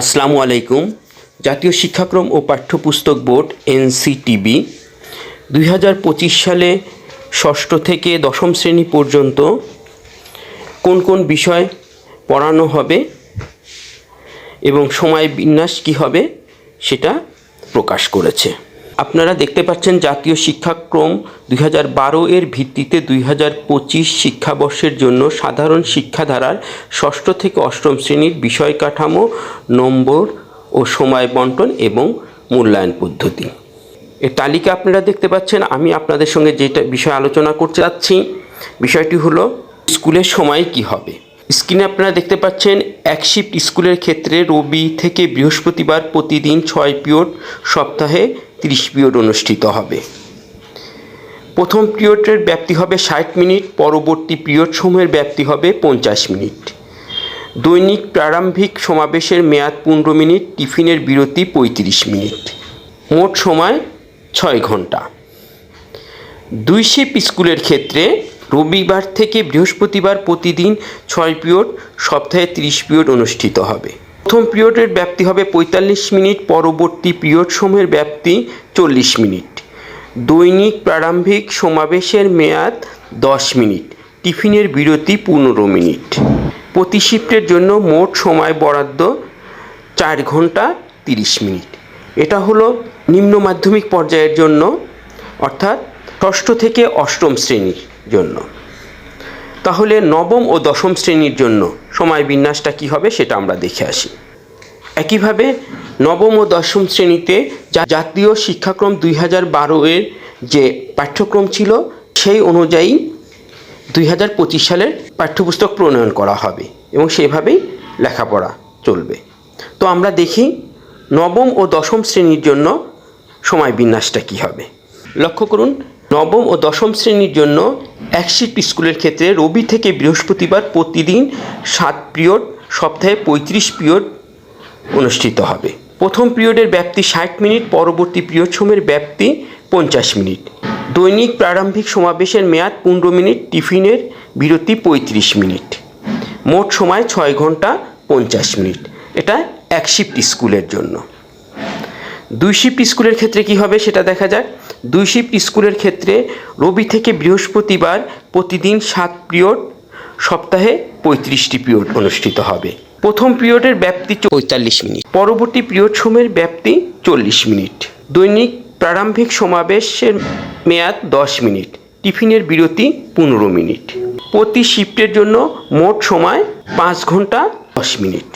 আসসালামু আলাইকুম। জাতীয় শিক্ষাক্রম ও পাঠ্যপুস্তক বোর্ড, এনসিটিবি, দুই হাজার পঁচিশ সালে ষষ্ঠ থেকে দশম শ্রেণি পর্যন্ত কোন কোন বিষয় পড়ানো হবে এবং সময় বিন্যাস কী হবে সেটা প্রকাশ করেছে। আপনারা দেখতে পাচ্ছেন জাতীয় শিক্ষাক্রম দুই হাজার বারো এর ভিত্তিতে দুই হাজার পঁচিশ শিক্ষাবর্ষের জন্য সাধারণ শিক্ষাধারার ষষ্ঠ থেকে অষ্টম শ্রেণির বিষয় কাঠামো নম্বর ও সময় বন্টন এবং মূল্যায়ন পদ্ধতি। এর তালিকা আপনারা দেখতে পাচ্ছেন। আমি আপনাদের সঙ্গে যেটা বিষয় আলোচনা করতে যাচ্ছি, বিষয়টি হলো স্কুলের সময় কি হবে। স্ক্রিনে আপনারা দেখতে পাচ্ছেন, এক শিফট স্কুলের ক্ষেত্রে রবি থেকে বৃহস্পতিবার প্রতিদিন ছয় পিরিয়ড, সপ্তাহে তিরিশ পিরিয়ড অনুষ্ঠিত হবে। প্রথম পিরিয়ডের ব্যাপ্তি হবে ষাট মিনিট, পরবর্তী পিরিয়ড সমূহের ব্যাপ্তি হবে পঞ্চাশ মিনিট। দৈনিক প্রারম্ভিক সমাবেশের মেয়াদ পনেরো মিনিট, টিফিনের বিরতি পঁয়ত্রিশ মিনিট। মোট সময় ছয় ঘণ্টা। দুই শিপ স্কুলের ক্ষেত্রে রবিবার থেকে বৃহস্পতিবার প্রতিদিন ছয় পিরিয়ড, সপ্তাহে তিরিশ পিরিয়ড অনুষ্ঠিত হবে। প্রথম পিরিয়ডের ব্যাপ্তি হবে পঁয়তাল্লিশ মিনিট, পরবর্তী পিরিয়ড সময়ের ব্যাপ্তি চল্লিশ মিনিট। দৈনিক প্রারম্ভিক সমাবেশের মেয়াদ দশ মিনিট, টিফিনের বিরতি পনেরো মিনিট। প্রতি শিফটের জন্য মোট সময় বরাদ্দ চার ঘণ্টা তিরিশ মিনিট। এটা হলো নিম্ন মাধ্যমিক পর্যায়ের জন্য, অর্থাৎ ষষ্ঠ থেকে অষ্টম শ্রেণির জন্য। তাহলে নবম ও দশম শ্রেণির জন্য সময় বিন্যাসটা কী হবে সেটা আমরা দেখে আসি। একইভাবে নবম ও দশম শ্রেণীতে যা- জাতীয় শিক্ষাক্রম দুই হাজার বারো এর যে পাঠ্যক্রম ছিল, সেই অনুযায়ী দুই হাজার পঁচিশ সালের পাঠ্যপুস্তক প্রণয়ন করা হবে এবং সেভাবেই লেখাপড়া চলবে। তো আমরা দেখি নবম ও দশম শ্রেণির জন্য সময় বিন্যাসটা কী হবে। লক্ষ্য করুন নবম ও দশম শ্রেণির জন্য এক শিফট স্কুলের ক্ষেত্রে রবি থেকে বৃহস্পতিবার প্রতিদিন সাত পিরিয়ড, সপ্তাহে পঁয়ত্রিশ পিরিয়ড অনুষ্ঠিত হবে। প্রথম পিরিয়ডের ব্যাপ্তি ষাট মিনিট, পরবর্তী পিরিয়ড সময়ের ব্যাপ্তি পঞ্চাশ মিনিট। দৈনিক প্রারম্ভিক সমাবেশের মেয়াদ পনেরো মিনিট, টিফিনের বিরতি পঁয়ত্রিশ মিনিট। মোট সময় ছয় ঘণ্টা পঞ্চাশ মিনিট। এটা এক শিফট স্কুলের জন্য। দুই শিফট স্কুলের ক্ষেত্রে কি হবে সেটা দেখা যাক। দুই শিফট স্কুলের ক্ষেত্রে রবি থেকে বৃহস্পতিবার প্রতিদিন সাত পিরিয়ড সপ্তাহে পঁয়ত্রিশটি পিরিয়ড অনুষ্ঠিত হবে। প্রথম পিরিয়ডের ব্যাপ্তি পঁয়তাল্লিশ মিনিট। পরবর্তী পিরিয়ড সময়ের ব্যাপ্তি চল্লিশ মিনিট। দৈনিক প্রারম্ভিক সমাবেশের মেয়াদ দশ মিনিট। টিফিনের বিরতি পনেরো মিনিট। প্রতি শিফটের জন্য মোট সময় পাঁচ ঘণ্টা দশ মিনিট।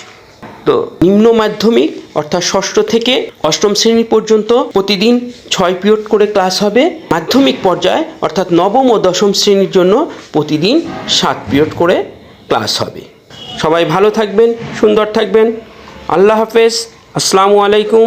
তো নিম্ন মাধ্যমিক, অর্থাৎ ষষ্ঠ থেকে অষ্টম শ্রেণি পর্যন্ত প্রতিদিন ছয় পিরিয়ড করে ক্লাস হবে। মাধ্যমিক পর্যায়ে, অর্থাৎ নবম ও দশম শ্রেণির জন্য প্রতিদিন সাত পিরিয়ড করে ক্লাস হবে। সবাই ভালো থাকবেন, সুন্দর থাকবেন। আল্লাহ হাফেজ। আসসালামু আলাইকুম।